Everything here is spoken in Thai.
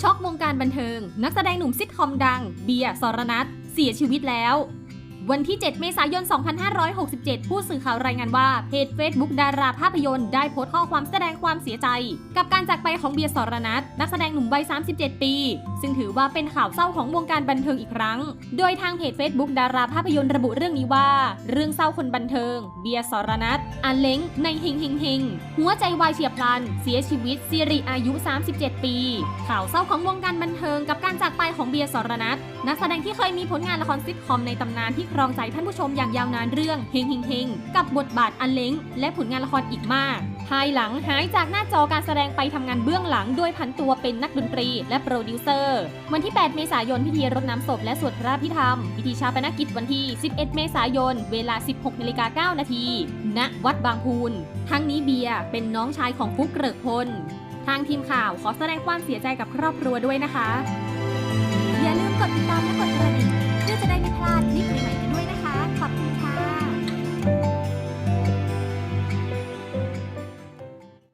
ช็อกวงการบันเทิง นักแสดงหนุ่มซิทคอมดัง เบียร์สรนัทเสียชีวิตแล้ว วันที่ 7 เมษายน 2567 ผู้สื่อข่าวรายงานว่า เพจ Facebook ดาราภาพยนตร์ได้โพสต์ข้อความแสดงความเสียใจ กับการจากไปของเบียร์สรนัทนักแสดงหนุ่มวัย 37 ปี ซึ่งถือว่าเป็นข่าวเศร้าของวงการบันเทิงอีกครั้ง โดยทางเพจ Facebook ดาราภาพยนตร์ระบุเรื่องนี้ว่า เรื่องเศร้าคนบันเทิง เบียร์สรนัทอาเล้งในเฮงเฮงเฮงหัวใจวายเฉียบพลัน เสียชีวิตสิริอายุ 37 ปี ข่าวเศร้าของวงการบันเทิงกับการจากไปของเบียร์สรนัทนักแสดงที่เคยมีผลงานละครซิทคอมในตำนานที่ครองใจท่านผู้ชมอย่างยาวนานเรื่องเฮงเฮงเฮงกับบทบาทอันเล้ง และผลงานละครอีกมากภายหลังหายจากหน้าจอการแสดงไปทำงานเบื้องหลังโดยผันตัวเป็นนักดนตรีและโปรดิวเซอร์ วันที่ 8 เมษายนพิธีรดน้ำศพและสวดพระพิธรรม พิธีชาปนกิจวันที่ 11 เมษายน เวลา 16นาฬิกา9นาทีณวัดบางพูน ทั้งนี้เบียร์เป็นน้องชายของฟุกเกริกพล ทางทีมข่าวขอแสดงความเสียใจกับครอบครัวด้วยนะคะ อย่าลืมกดติดตาม